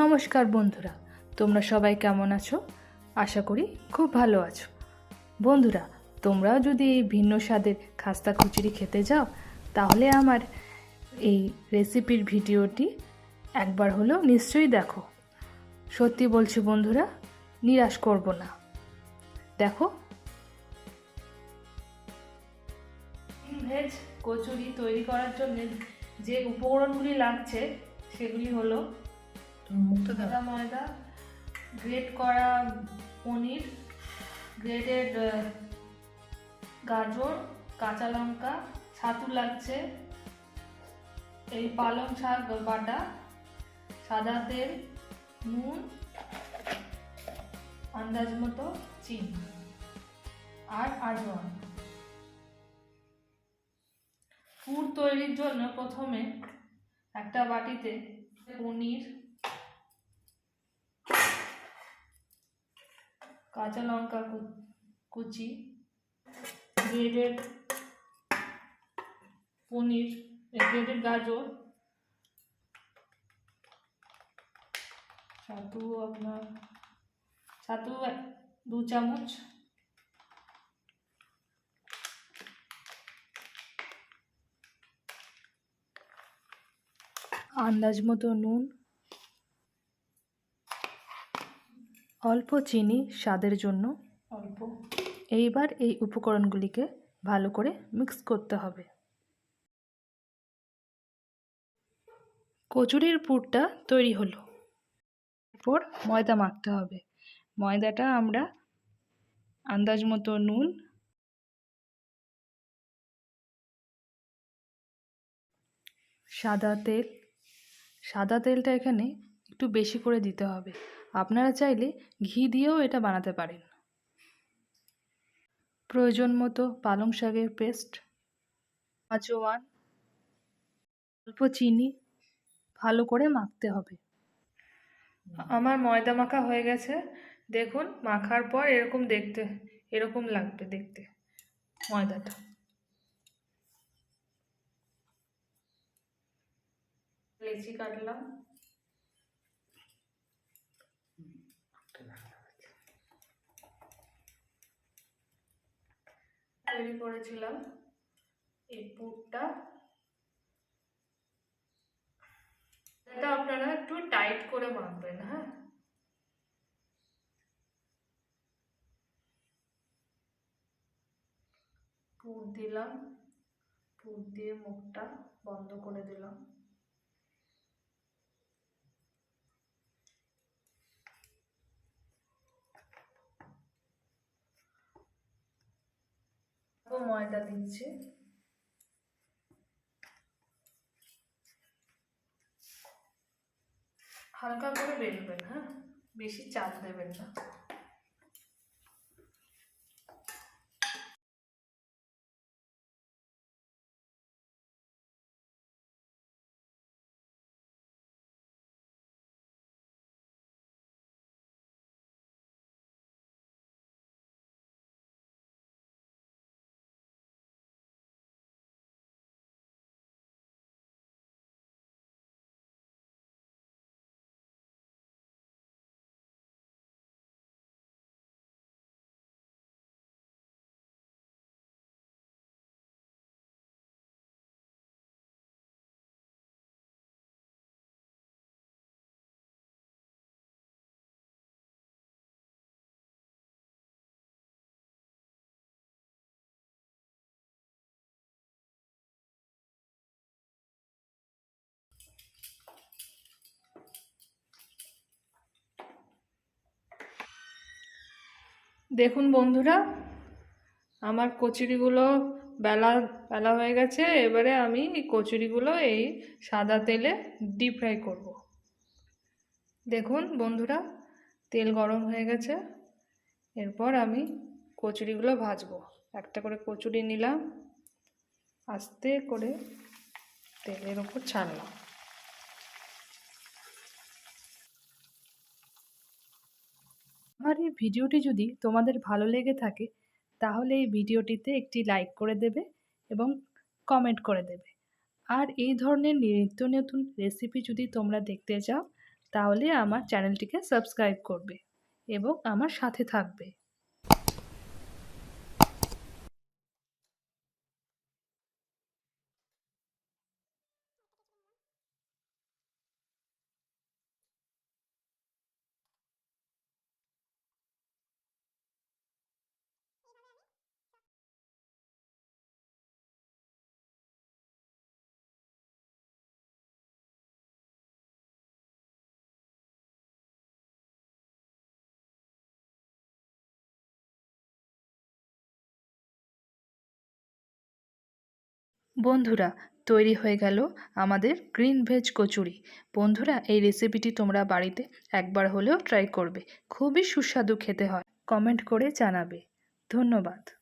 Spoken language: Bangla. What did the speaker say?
নমস্কার বন্ধুরা, তোমরা সবাই কেমন আছো? আশা করি খুব ভালো আছো। বন্ধুরা, তোমরাও যদি এই ভিন্ন স্বাদের খাস্তা খিচুড়ি খেতে যাও, তাহলে আমার এই রেসিপির ভিডিওটি একবার হলেও নিশ্চয়ই দেখো। সত্যি বলছি বন্ধুরা, নিরাশ করব না। দেখো। ভেজ কচুরি তৈরি করার জন্য যে উপকরণগুলি লাগছে, সেগুলি হলো সাদা ময়দা, গ্রেট করা পনির, গ্রেটেড গাজর, কাঁচা লঙ্কা, ছাতু লাগছে। এই পালং শাক বাটা, সাদা তেল, নুন, আন্দাজ মতো চিনি আর আজওয়ান। পুর তৈরির জন্য প্রথমে একটা বাটিতে পনির কাঁচা লঙ্কা কুচি গ্রেডেড পনির গ্রেডেড গাজর ছাতু আপনার ছাতু দু চামচ, আন্দাজ মতো নুন অল্প চিনি স্বাদের জন্য। অল্প। এইবার এই উপকরণগুলিকে ভালো করে মিক্স করতে হবে। কচুরির পুরটা তৈরি হলো। এরপর ময়দা মাখতে হবে। ময়দাটা আমরা আন্দাজ মতো নুন সাদা তেল সাদা তেলটা এখানে একটু বেশি করে দিতে হবে। আপনারা চাইলে ঘি দিয়েও এটা বানাতে পারেন। প্রয়োজন মতো পালং শাকের পেস্ট আজওয়ান অল্প চিনি, ভালো করে মাখতে হবে। আমার ময়দা মাখা হয়ে গেছে। দেখুন, মাখার পর এরকম দেখতে, এরকম লাগবে দেখতে ময়দাটা। লেচি কাটলাম। তৈরি করেছিলাম। এই পুরটা এটা আপনারা একটু টাইট করে মাখবেন হ্যাঁ? পুর দিলাম। পুর দিয়ে মুখটা বন্ধ করে দিলাম। ময়দা দিচ্ছি। হালকা করে বেলবেন হ্যাঁ? বেশি চাপ দেবেন না। দেখুন বন্ধুরা, আমার কচুরিগুলো বেলা বেলা হয়ে গেছে, এবারে আমি এই কচুরিগুলো এই সাদা তেলে ডিপ ফ্রাই করব। দেখুন বন্ধুরা, তেল গরম হয়ে গেছে, এরপর আমি কচুরিগুলো ভাজবো। একটা করে কচুরি নিলাম, আস্তে করে তেলের ওপর ছাড়লাম। আমার এই ভিডিওটি যদি তোমাদের ভালো লেগে থাকে, তাহলে এই ভিডিওটিতে একটি লাইক করে দেবে এবং কমেন্ট করে দেবে। আর এই ধরনের নিত্য নতুন রেসিপি যদি তোমরা দেখতে চাও, তাহলে আমার চ্যানেলটিকে সাবস্ক্রাইব করবে এবং আমার সাথে থাকবে। বন্ধুরা, তৈরি হয়ে গেল আমাদের গ্রিন ভেজ কচুরি। বন্ধুরা, এই রেসিপিটি তোমরা বাড়িতে একবার হলেও ট্রাই করবে। খুবই সুস্বাদু খেতে হয়। কমেন্ট করে জানাবে। ধন্যবাদ।